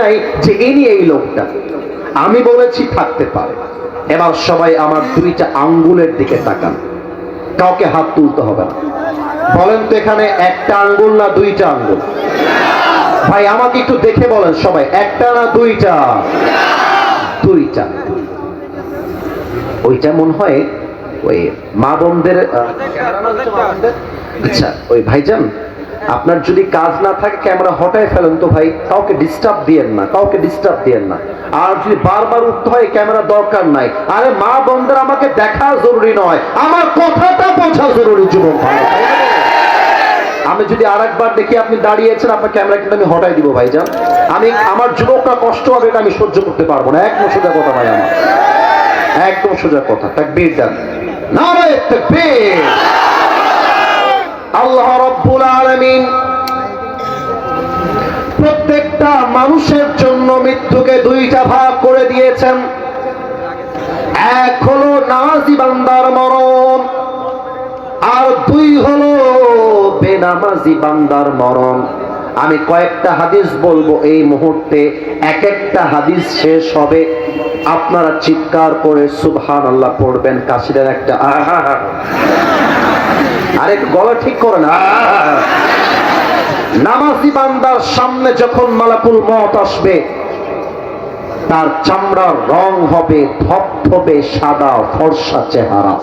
নাই যে ইনি এই লোকটা। আমি বলেছি থাকতে পারে। এবার সবাই আমার দুইটা আঙ্গুলের দিকে তাকান। কাউকে হাত তুলতে হবে না। বলেন তো এখানে একটা আঙ্গুল না দুইটা আঙ্গুল? ভাই, আমাকে একটু দেখে বলেন সবাই, একটা না দুইটা? দুইটা। ওইটা মনে হয় ওই মা বোনদের আচ্ছা ওই ভাইজান? আপনার যদি কাজ না থাকে, ক্যামেরা হটায় ফেলেন তো ভাই। কাউকে ডিস্টার্ব দিয়েন না, কাউকে ডিস্টার্ব দিয়েন না। আর যদি বারবার উঠতে হয়, ক্যামেরা দরকার নাই। আরে মা বোনদের আমাকে দেখা জরুরি নয়, আমার কথাটা বোঝা জরুরি যুবক ভাই। আমি যদি আরেকবার দেখি আপনি দাঁড়িয়েছেন, আপনার ক্যামেরা কিন্তু আমি হটাই দিব ভাই যান। আমি, আমার যুবকরা কষ্ট হবে এটা আমি সহ্য করতে পারব না। একদম সোজা কথা ভাই আমার। একদম সোজা কথা। তাকবীর দেন। নারায়ে তাকবীর। আল্লাহ রব্বুল আলামিন প্রত্যেকটা মানুষের জন্য মৃত্যুকে দুইটা ভাগ করে দিয়েছেন। এক হলো নামাজি বান্দার মরণ, আর দুই হলো বেনামাজি বান্দার মরণ। আমি কয়েকটা হাদিস বলব এই মুহূর্তে এক একটা হাদিস শেষ হবে। আপনারা চিৎকার করে সুবহান আল্লাহ পড়বেন, কাশিদের একটা আহা। আরে গলা ঠিক করে না। নামাজি বান্দার সামনে যখন মালাকুল মত আসবে, তার চামড়ার রং হবে ধপধপে সাদা ফর্সা চেহারা।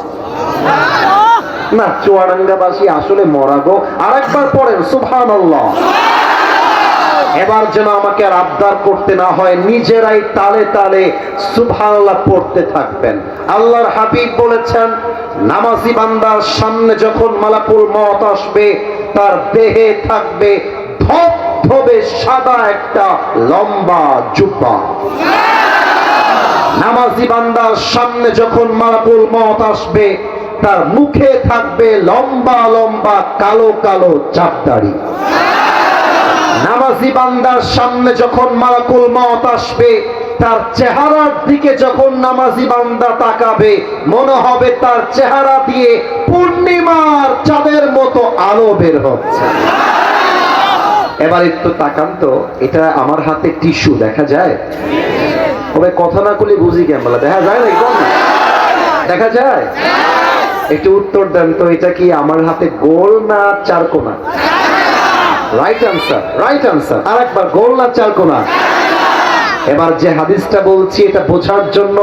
না, চুয়াডাঙ্গাবাসী আসলে মরা গো। আরেকবার পড়েন সুভান এবার যেন আমাকে আর আবদার করতে না হয়, নিজেরাই তালে তালে সুবহানাল্লাহ পড়তে থাকবেন। আল্লাহর হাবিব বলেছেন নামাজি বান্দার সামনে যখন মালাকুল মত আসবে, তার দেহে থাকবে ধবধবে সাদা একটা লম্বা জুব্বা। নামাজি বান্দার সামনে যখন মালাকুল মত আসবে, তার মুখে থাকবে লম্বা লম্বা কালো কালো চাপদাড়ি। নামাজি বান্দার সামনে যখন মালাকুল মত আসবে তার চেহারার দিকে যখন নামাজি বান্দা তাকাবে, মনে হবে তার চেহারা দিয়ে পূর্ণিমার চাঁদের মতো আলো বের হচ্ছে। এবার একটু তাকান তো, এটা আমার হাতে টিস্যু, দেখা যায়? তবে কথা না করলে বুঝি কেমন দেখা যায় না দেখা যায়? একটু উত্তর দেন তো, এটা কি আমার হাতে গোল না চারকোনা রাইট আনসার রাইট আনসার আর একবার গোল না চারকোনা এবার যে হাদিসটা বলছি, এটা বোঝার জন্য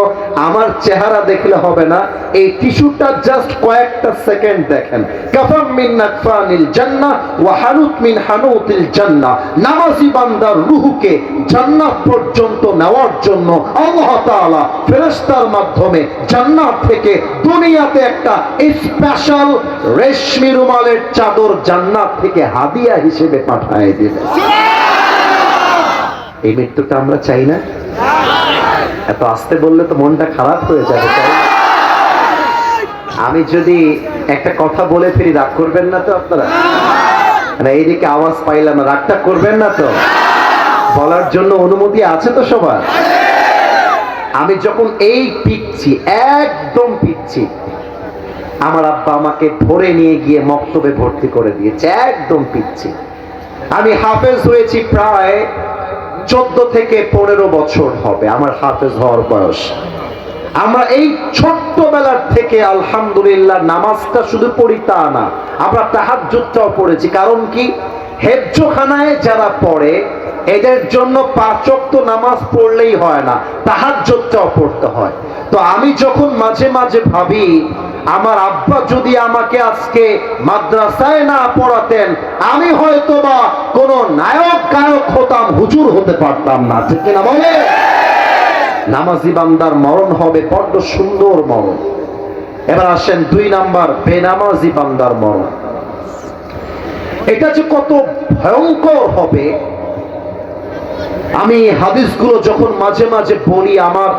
আমার চেহারা দেখলে হবে না। এই টিস্যুটা জাস্ট কয়েকটা সেকেন্ড দেখেন। কাফাম মিন নাকফানিল জান্নাহ ওয়া হানুত মিন হানুতিল জান্নাহ। নামাজি বান্দার রূহকে জান্নাত পর্যন্ত নেওয়ার জন্য আল্লাহ তাআলা ফেরেশতার মাধ্যমে জান্নাত থেকে দুনিয়াতে একটা স্পেশাল রেশমি রুমালের চাদর জান্নাত থেকে হাদিয়া হিসেবে পাঠায় দিলেন। এই মৃত্যুটা আমরা চাই না। এত আসতে বললে তো মনটা খারাপ হয়ে যাবে আমি যদি একটা কথা বলে ফিরি রাগ করবেন না তো আপনারা? মানে এইদিকে আওয়াজ পাইলাম রাগটা করবেন না তো? বলার জন্য অনুমতি আছে তো সবার? আমি যখন এই পিচ্ছি, একদম পিচ্ছি, আমার আব্বা আমাকে ধরে নিয়ে গিয়ে মক্তবে ভর্তি করে দিয়েছে, একদম পিচ্ছি। আমি হাফেজ হয়েছি প্রায় চোদ্দ থেকে পনেরো বছর হবে আমার হাফেজ হওয়ার বয়স। আমরা এই ছোট্টবেলার থেকে আলহামদুলিল্লাহ নামাজটা শুধু পড়ি তা না, আমরা তাহার তাহাজ্জুদটাও পড়েছি। কারণ কি? হেফজোখানায় যারা পড়ে, এদের জন্য পাঁচক্ত নামাজ পড়লেই হয় না তাহার তাহাজ্জুদটাও পড়তে হয়। তো আমি যখন মাঝে মাঝে ভাবি আমার আব্বা যদি আমাকে আজকে মাদ্রাসায় না পড়াতেন, আমি হয়তো বা কোনো নায়ক গায়ক হতাম, হুজুর হতে পারতাম না। ঠিক কিনা বলে? নামাজি বান্দার মরণ হবে, বড্ড সুন্দর মরণ। এবার আসেন দুই নাম্বার, বেনামাজি বান্দার মরণ। এটা যে কত ভয়ঙ্কর হবে। আমি হাদিসগুলো যখন মাঝে মাঝে বলি, আমার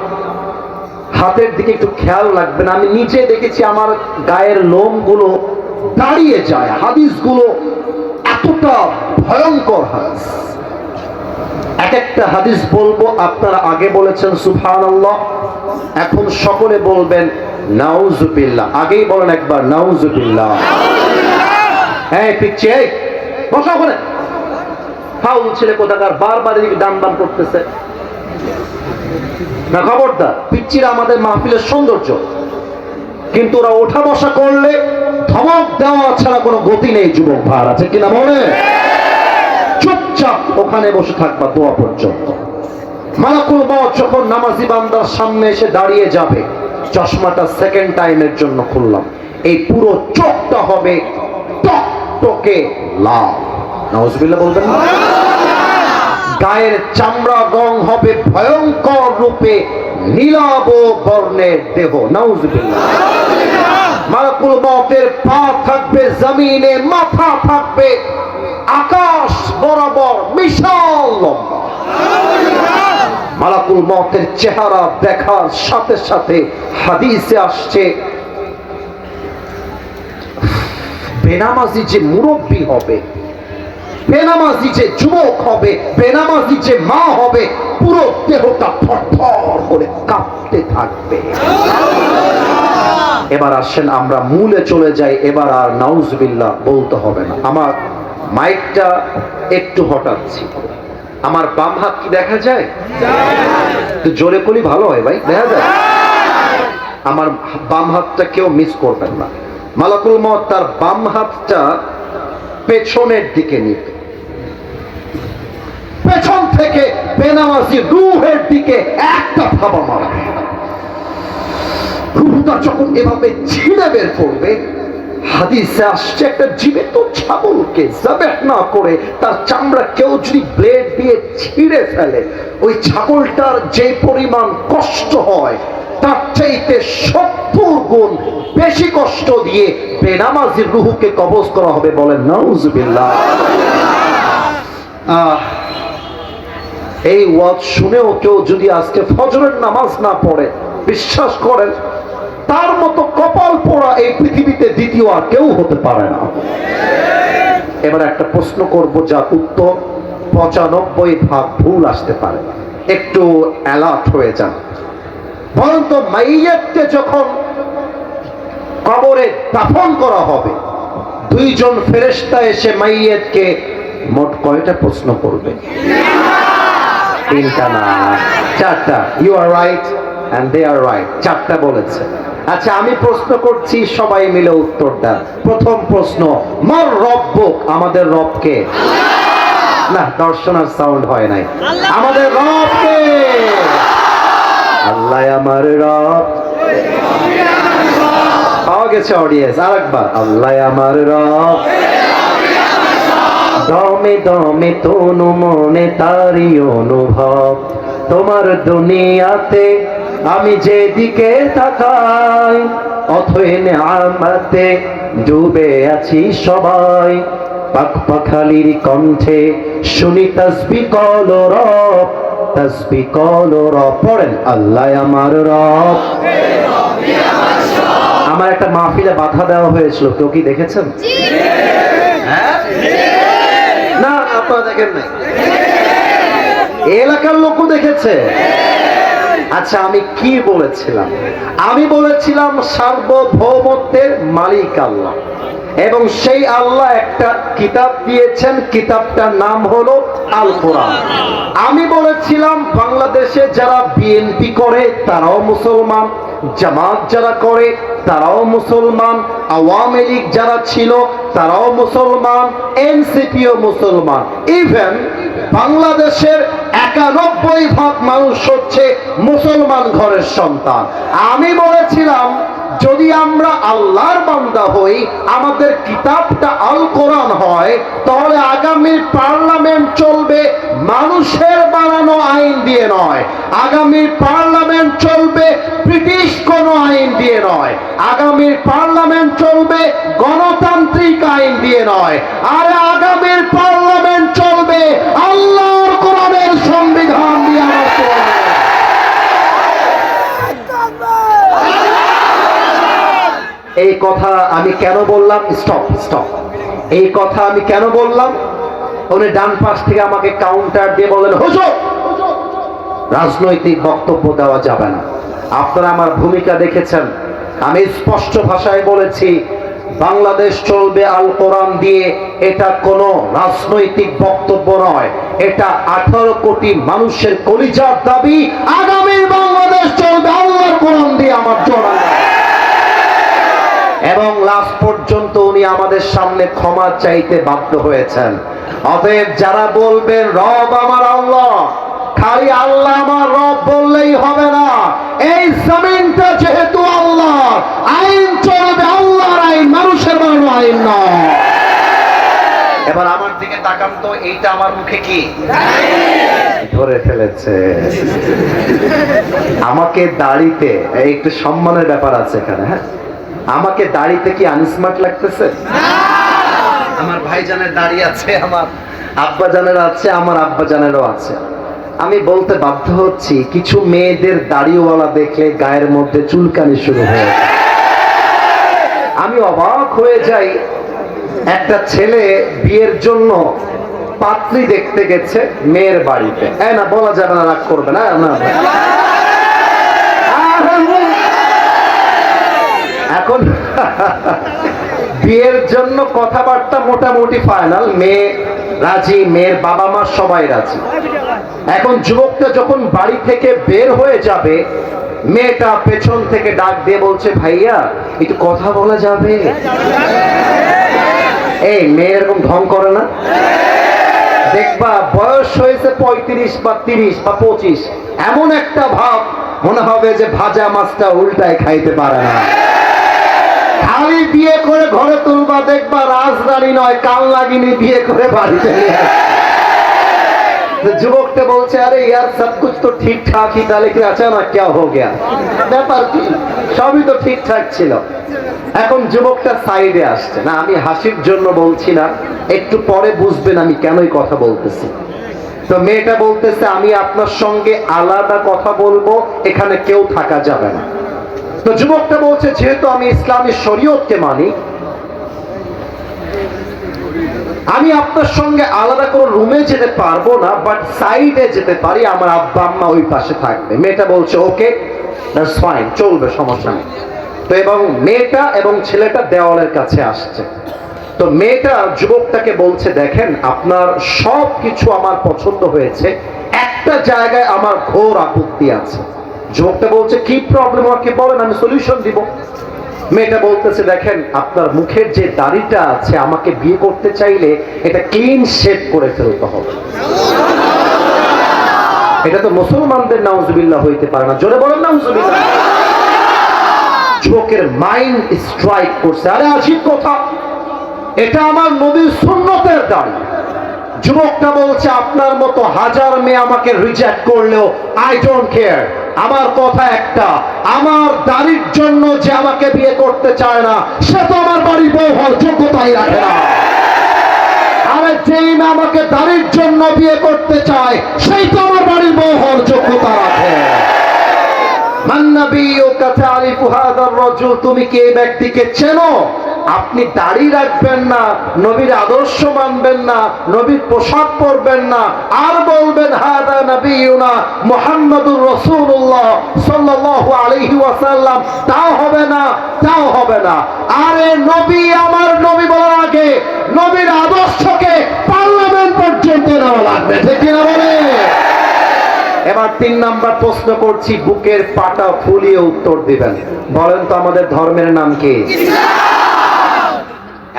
হাতের দিকে একটু খেয়াল রাখবেন। আমি নিচে দেখেছি আমার গায়ের লোমগুলো দাঁড়িয়ে যায়। হাদিসগুলো এতটা ভয়ঙ্কর হাদিস। এক একটা হাদিস বলব, আপনারা আগে বলেছেন সুফান এখন সকলে বলবেন, নাউজুবিল্লাহ। আগেই বলেন একবার, নাউজুবিল্লাহ। হ্যাঁ পিচ্ছে বসা ওখানে। ফাউল ছেলে কোথাকার, বারবার এদিকে দাম দাম করতেছে। না, খবরদার, পিচ্চিরা আমাদের মাহফিলের সৌন্দর্য। কিন্তু ওরা ওঠা বসা করলে ধমক দেওয়া ছাড়া কোনো গতি নেই, যুবক ভার, আছে কিনা মনে? চুপচাপ ওখানে বসে থাকবা দোয়া পর্যন্ত। মালাকুল মত যখন নামাজি বান্দার সামনে এসে দাঁড়িয়ে যাবে, চশমাটা সেকেন্ড টাইমের জন্য খুললাম। এই পুরো চোখটা হবে টকটকে লাল। বলবেন গায়ের চামড়া রং হবে ভয়ঙ্কর রূপে নীলাব বর্ণের দেহ। মালাকুল মতের পা থাকবে, জমিনে মাথা থাকবে, আকাশ বরাবর বিশাল মালাকুল মতের চেহারা দেখার সাথে সাথে হাদিসে আসছে, বেনামাজি যে মুরব্বী হবে বেনামাজি যে যুবক হবে, বেনামাজি যে মা হবে, পুরো দেহটা থরথর করে কাঁপতে থাকবে। এবার আসেন, আমরা মূলে চলে যাই, এবার আর নাউজবিল্লাহ বলতে হবে না। আমার মাইকটা একটু হটাচ্ছি আমার বাম হাত কি দেখা যায়? একটু জোরে করি ভালো হয় ভাই, দেখা যায়? আমার বাম হাতটা কেউ মিস করবেন না। মালাকুল মত তার বাম হাতটা পেছনের দিকে নিবে। পেছন থেকে বেনামাজি রুহের দিকে একটা থাবা মারবে রুহটা যখন এভাবে ছিঁড়ে বের করবে, হাদিসে আসছে একটা জীবিত ছাগলকে না করে তার চামড়া কেউ যদি ব্লেড দিয়ে ছিঁড়ে ফেলে, ওই ছাগলটার যে পরিমাণ কষ্ট হয়, তার চাইতে সত্তর গুণ বেশি কষ্ট দিয়ে বেনামাজির রুহুকে কবজ করা হবে বলেন নাউজুবিল্লাহ। আহ এই ওয়াজ শুনেও কেউ যদি আজকে ফজরের নামাজ না পড়ে, বিশ্বাস করেন, তার মতো কপাল পোড়া এই পৃথিবীতে দ্বিতীয় আর কেউ হতে পারে না। এবার একটা প্রশ্ন করব যা উত্তর পঁচানব্বই ভাগ ভুল আসতে পারে। একটু অ্যালার্ট হয়ে যান। বরং তো মাইয়াতকে যখন কবরে দাফন করা হবে, দুইজন ফেরেশতা এসে মাইয়াতকে মোট কয়টা প্রশ্ন করবে? তিনটা না চারটা। You are right and they are right চারটা বলেছে। আচ্ছা আমি প্রশ্ন করছি সবাই মিলে উত্তর দেন প্রথম প্রশ্ন মার রব্বক আমাদের রবকে না দর্শনার সাউন্ড হয় নাই। আমাদের রবকে আল্লাহ আমার রব। পাওয়া গেছে অডিয়েন্স আরেকবার। আল্লাহ আমার রব। দমে দমে তনু মনে তারি অনুভব। তোমার দুনিয়াতে আমি যেদিকে তাকাই অথই আমাতে ডুবে আছি সবাই। পাক পাখালির কণ্ঠে শুনি তসবি কল রব তসবি কল রব। পড়েন আল্লাহ আমার রব। আমার একটা মাহফিলে বাধা দেওয়া হয়েছিল কেউ কি দেখেছেন? হ্যাঁ? আপনারা দেখেন নাই? এলাকার লোকও দেখেছে। আচ্ছা আমি কি বলেছিলাম? আমি বলেছিলাম সার্বভৌমত্বের মালিক আল্লাহ। এবং সেই আল্লাহ একটা কিতাব দিয়েছেন, কিতাবটার নাম হলো আল কোরআন আমি বলেছিলাম, বাংলাদেশে যারা বিএনপি করে, তারাও মুসলমান। জামাত যারা করে, তারাও মুসলমান। আওয়ামী লীগ যারা ছিল, তারাও মুসলমান। এনসিপিও মুসলমান। ইভেন বাংলাদেশের একানব্বই ভাগ মানুষ হচ্ছে মুসলমান ঘরের সন্তান। আমি বলেছিলাম যদি আমরা আল্লাহর বান্দা হই, আমাদের কিতাবটা আল কোরআন হয়, তাহলে আগামীর পার্লামেন্ট চলবে মানুষের বানানো আইন দিয়ে নয়। আগামীর পার্লামেন্ট চলবে ব্রিটিশ কোনো আইন দিয়ে নয়। আগামীর পার্লামেন্ট চলবে গণতান্ত্রিক আইন দিয়ে নয়। আর আগামীর পার্লামেন্ট চলবে আল্লাহর কোরআনের সংবিধান দিয়ে আমার চলবে এই কথা আমি কেন বললাম? স্টপ স্টপ এই কথা আমি কেন বললাম? উনি ডান পাশ থেকে আমাকে কাউন্টার দিয়ে বললেন, হুজুর, রাজনৈতিক বক্তব্য দেওয়া যাবে না। আপনারা আমার ভূমিকা দেখেছেন। আমি স্পষ্ট ভাষায় বলেছি, বাংলাদেশ চলবে আল কোরআন দিয়ে। এটা কোনো রাজনৈতিক বক্তব্য নয়। এটা আঠারো কোটি মানুষের কলিজার দাবি আগামী বাংলাদেশ চলবে আল্লাহর কোরআন দিয়ে আমার জোড়া। লাস্ট পর্যন্ত উনি আমাদের সামনে ক্ষমা চাইতে বাধ্য হয়েছেন। অতএব যারা বলবেন, রব আমার আল্লাহ, খালি আল্লাহ আমার রব বললেই হবে না। এই জমিনটা যেহেতু আল্লাহ, আইন চলবে আল্লাহর আইন, মানুষের বানানো আইন নয়। এবার আমার দিকে তাকান তো, এইটা আমার মুখে কি? ধরে ফেলেছে। আমাকে দাড়িতে একটু সম্মানের ব্যাপার আছে এখানে হ্যাঁ? আমাকে দাড়িতে কি আনস্মার্ট লাগতেছে? আমার ভাইজানের দাড়ি আছে আমার আব্বা জানের আছে আমার আব্বা জানেরও আছে। আমি বলতে বাধ্য হচ্ছি কিছু মেয়েদের দাড়িওয়ালা দেখলে গায়ের মধ্যে চুলকানি শুরু হয়ে যায়। আমি অবাক হয়ে যাই একটা ছেলে বিয়ের জন্য পাত্রী দেখতে গেছে মেয়ের বাড়িতে। হ্যাঁ না বলা যাবে না রাগ করবে না না। এখন বিয়ের জন্য কথাবার্তা মোটামুটি ফাইনাল মেয়ে রাজি, মেয়ের বাবা মা সবাই রাজি। এখন যুবকটা যখন বাড়ি থেকে বের হয়ে যাবে, মেয়েটা পেছন থেকে ডাক দিয়ে বলছে, ভাইয়া, একটু কথা বলা যাবে? এই মেয়ে এরকম ঢং করে না। দেখবা বয়স হয়েছে পঁয়ত্রিশ বা তিরিশ বা পঁচিশ। এমন একটা ভাব মনে হবে যে ভাজা মাছটা উল্টায় খাইতে পারে না। আমি বিয়ে করে ঘরে তুলবা, দেখবা রাজধানী নয়, কাল লাগিনি বিয়ে করে বাড়িতে যুবকটা বলছে, আরে ইয়ার সব কিছু তো ঠিকঠাক ই, তাহলে কি আচানক কেউ হো গিয়া? ব্যাপার কি? সবই তো ঠিকঠাক ছিল। এখন যুবকটা সাইডে আসছে। না, আমি হাসির জন্য বলছি না, একটু পরে বুঝবেন আমি কেনই কথা বলতেছি। তো মেয়েটা বলতেছে, আমি আপনার সঙ্গে আলাদা কথা বলব, এখানে কেউ থাকা যাবে না। তো যুবকটা বলছে, যেহেতু আমি ইসলামী শরীয়তকে মানি, আমি আপনার সঙ্গে আলাদা কোনো রুমে যেতে পারব না বাট সাইডে যেতে পারি, আমার আব্বা আম্মা ওই পাশে থাকবে। মেয়েটা বলছে, ওকে ফাইন চলবে, সমস্যা নেই। তো এবং মেয়েটা এবং ছেলেটা দেওয়ালের কাছে আসছে। তো মেয়েটা যুবকটাকে বলছে, দেখেন, আপনার সব কিছু আমার পছন্দ হয়েছে, একটা জায়গায় আমার ঘোর আপত্তি আছে। যুবকটা বলছে, কি প্রবলেম আমাকে বলেন, আমি সলিউশন দিব। মেয়েটা বলতেছে, দেখেন, আপনার মুখের যে দাড়িটা আছে, আমাকে বিয়ে করতে চাইলে এটা ক্লিন শেভ করে ফেলতে হবে। এটা তো মুসলমানদের নাউজুবিল্লাহ হইতে পারে না। জোরে বলেন নাউজুবিল্লাহ যুবকের মাইন্ড স্ট্রাইক করছে। আরে আজীব কথা। এটা আমার নবীর সুন্নতের দাড়ি। যুবকটা বলছে, আপনার মতো হাজার মেয়ে আমাকে রিজেক্ট করলেও আই ডোন্ট কেয়ার আমার কথা একটা। আমার দাড়ির জন্য যে আমাকে বিয়ে করতে চায় না, সে তো আমার বাড়ির বউ হওয়ার যোগ্যতাই রাখে না। আরে যেই না আমাকে দাড়ির জন্য বিয়ে করতে চায়, সেই তো আমার বাড়ির বউ হওয়ার যোগ্যতা রাখে। মান্নাবী ও কাছে আলিফু রজুল, তুমি কি ব্যক্তিকে চেনো? আপনি দাড়ি রাখবেন না, নবীর আদর্শ মানবেন না, নবীর পোশাক পরবেন না। আর বলবেন, হাদা নবীনা মুহাম্মাদুর রাসূলুল্লাহ সাল্লাল্লাহু আলাইহি ওয়াসাল্লাম। তাও হবে না, তাও হবে না। আরে নবী, আমার নবী বলার আগে নবীর আদর্শকে পার্লামেন্ট পর্যন্ত নেওয়া লাগবে, ঠিক কিনা বলে? এবার তিন নাম্বার প্রশ্ন করছি, বুকের পাটা ফুলিয়ে উত্তর দিবেন। বলেন তো আমাদের ধর্মের নাম কি?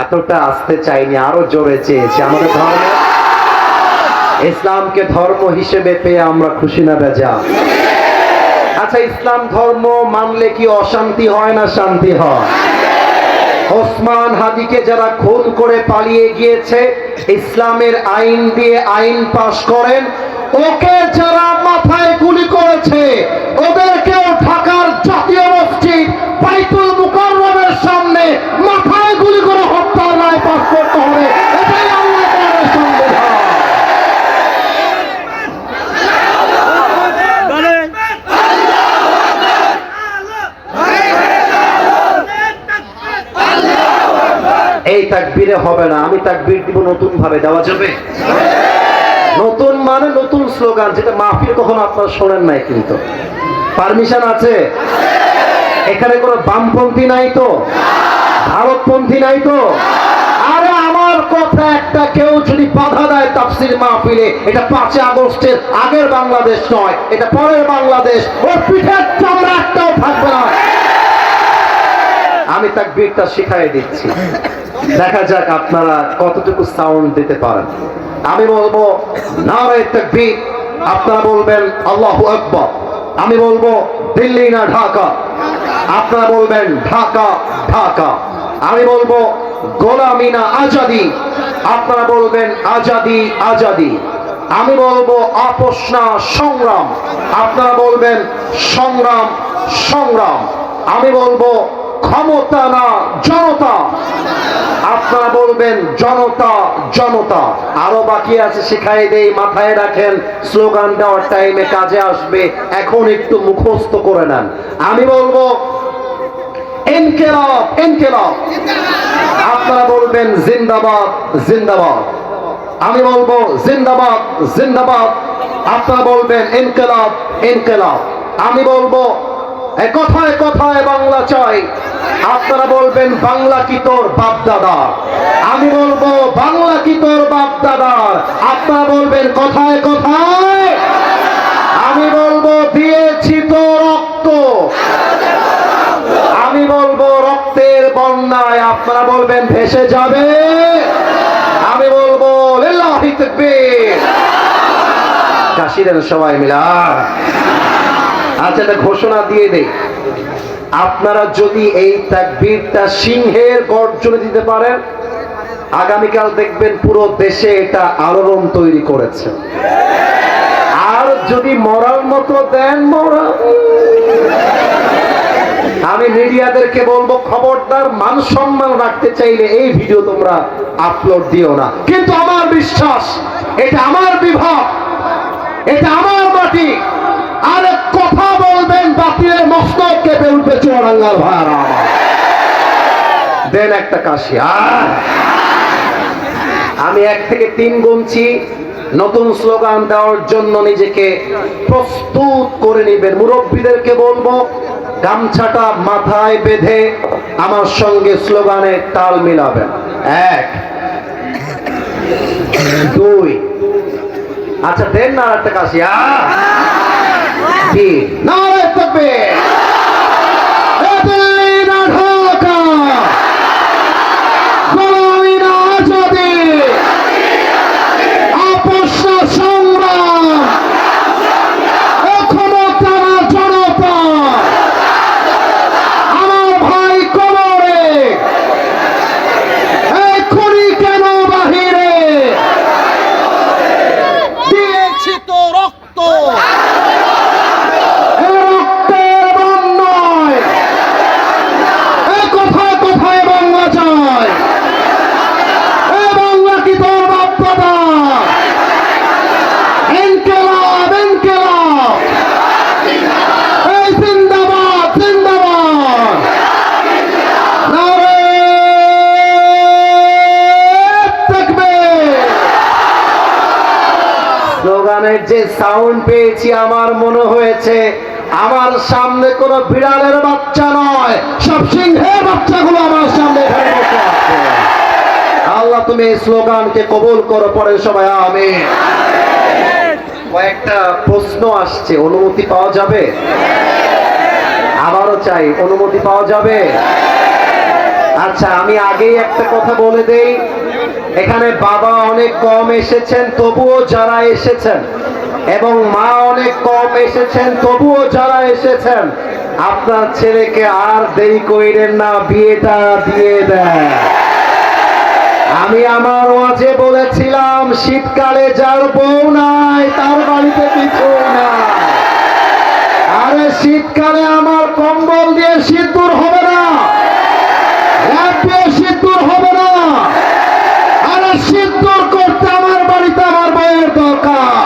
এতটা আসতে চাইনি, আরও জোরে চেয়েছি। আমাদের ধর্ম, ইসলামকে ধর্ম হিসেবে পেয়ে আমরা খুশি না বেজা আচ্ছা ইসলাম ধর্ম মানলে কি অশান্তি হয় না শান্তি হয়? ওসমান হাদিকে যারা খুন করে পালিয়ে গিয়েছে, ইসলামের আইন দিয়ে আইন পাশ করেন, ওকে যারা মাথায় গুলি করেছে, ওদেরকেও ঢাকার জাতীয় মসজিদ বাইতুল মুকাররমের সামনে মাথায় গুলি করে হত্যার রায় পাশ করতে হবে এটাই আল্লাহ তাআলার সংবিধান এই তাকবীরে হবে না, আমি তাকবীর দিব নতুন ভাবে দেওয়া যাবে? নতুন মানে নতুন স্লোগান, যেটা মাহফিল কখনো আপনারা শোনেন নাই কিন্তু। পারমিশন আছে? এখানে কোনো বামপন্থী নাই তো? ভারতপন্থী নাই তো? আরে আমার কথা একটা, কেউ যদি বাধা দেয় তাফসির মাহফিলে, এটা পাঁচই আগস্টের আগের বাংলাদেশ নয়, এটা পরের বাংলাদেশ। ওর পিঠের চামড়া একটাও থাকবে না। আমি তাকবীরটা শিখাই দিচ্ছি। দেখা যাক আপনারা কতটুকু সাউন্ড দিতে পারেন। আমি বলব নারে তাকবীর আপনারা বলবেন, আল্লাহু আকবার। আমি বলব, দিল্লি না ঢাকা? আপনারা বলবেন, ঢাকা ঢাকা। আমি বলব, গোলামি না আজাদি? আপনারা বলবেন, আজাদি আজাদি। আমি বলব, আপোষ না সংগ্রাম। আপনারা বলবেন, সংগ্রাম সংগ্রাম। আমি বলব ক্ষমতা না জনতা? আপনারা বলবেন, জনতা জনতা। আরও বাকি আছে, শিখাই দেই, মাথায় রাখেন, স্লোগান দেওয়ার টাইমে কাজে আসবে। এখন একটু মুখস্থ করে নেন। আমি বলব, ইনকেলাব ইনকেলাব। আপনারা বলবেন, জিন্দাবাদ জিন্দাবাদ। আমি বলব, জিন্দাবাদ জিন্দাবাদ। আপনারা বলবেন, ইনকেলাব ইনকেলাব। আমি বলব কথায় কথায় বাংলা চাই। আপনারা বলবেন, বাংলা কি তোর বাপ দাদা? আমি বলব, বাংলা কি তোর বাপ দাদার আপনারা বলবেন, কথায় কথায়। আমি বলব, দিয়েছি তো রক্ত। আমি বলব, রক্তের বন্যায় আপনারা বলবেন, ভেসে যাবে। আমি বলব কাশি দেন সবাই মিলা আচ্ছা এটা ঘোষণা দিয়ে দেই। আপনারা যদি এই তাকবীরটা সিংহের গর্জনে দিতে পারেন, আগামীকাল দেখবেন পুরো দেশে এটা আলোড়ন তৈরি করেছে। আর যদি মরার মতো দেন মরা আমি মিডিয়াদেরকে বলব, খবরদার, মান সম্মান রাখতে চাইলে এই ভিডিও তোমরা আপলোড দিও না। কিন্তু আমার বিশ্বাস, এটা আমার বিভাগ এটা আমার মাটি। আর কেঁপে উঠবে চোরাঙ্গার ভাড়া দেন একটা কাশি আর আমি এক থেকে তিন গুনছি নতুন স্লোগান দেওয়ার জন্য নিজেকে প্রস্তুত করে নেবেন। মুরব্বীদেরকে বলব গামছাটা মাথায় বেঁধে আমার সঙ্গে স্লোগানে তাল মিলাবেন। এক দুই আচ্ছা দেন না আর একটা কাশি আহ! তিন নারায় তাকবীর! এ দিল্লি না ঢাকা গোলামি না আজাদি আপোষ না সংগ্রাম এ ক্ষমতা না জনতা আমার ভাই কবরে এই খুনি কেন বাহিরে দিয়েছি তো রক্ত এ রক্তের বন্যায় এ কোথায় কোথায় বাংলা চায় এ বাংলা কি তোর বাপ দাদা ইনকেলাব ইনকেলাব এই জিন্দাবাদ জিন্দাবাদ নারে তাকবীর স্লোগানের যে সাউন্ড পেয়েছি, আমার মনে হয়েছে, আমার সামনে কোনো বিড়ালের বাচ্চা নয়। সব সিংহের বাচ্চাগুলো আমার সামনে। আল্লাহ, তুমি এই স্লোগানকে কবুল করো, পরে সবাই আমি কয়েকটা প্রশ্ন আসছে, অনুমতি পাওয়া যাবে? আবারও চাই, অনুমতি পাওয়া যাবে? আচ্ছা আমি আগেই একটা কথা বলে দেই। এখানে বাবা অনেক কম এসেছেন, তবুও যারা এসেছেন। এবং মা অনেক কম এসেছেন, তবুও যারা এসেছেন। আপনার ছেলেকে আর দেরি করিলেন না, বিয়েটা দিয়ে দেন। আমি আমার ওয়াজে বলেছিলাম, শীতকালে যার বউ নাই, তার বাড়িতে কিছু না আরে শীতকালে আমার কম্বল দিয়ে শীত দূর হবে না ল্যাপ দিয়ে শীত দূর হবে না আরে শীত দূর করতে আমার বাড়িতে আমার বউয়ের দরকার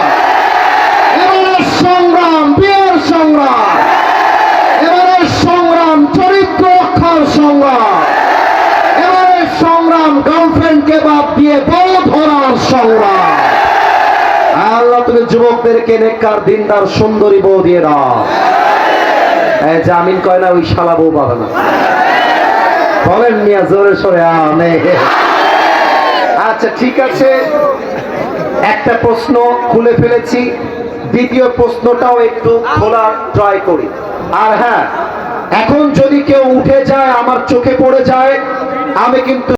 এবারে সংগ্রাম বিয়ের সংগ্রাম এবারে সংগ্রাম চরিত্র রক্ষার সংগ্রাম এবারে সংগ্রাম গার্লফ্রেন্ডকে বাদ দিয়ে বউ ধরার সংগ্রাম আল্লাহ তুমি যুবকদেরকে নেককার দিনদার সুন্দরী বউ দিয়ে দাও। এই জামিন কয় না ওই শালা বউ পাবে না। বলেন মিয়া জোরে সরে আমে আচ্ছা ঠিক আছে। একটা প্রশ্ন খুলে ফেলেছি। দ্বিতীয় প্রশ্নটাও একটু খোলা ট্রাই করি। আর হ্যাঁ এখন যদি কেউ উঠে যায় আমার চোখে পড়ে যায় আমি কিন্তু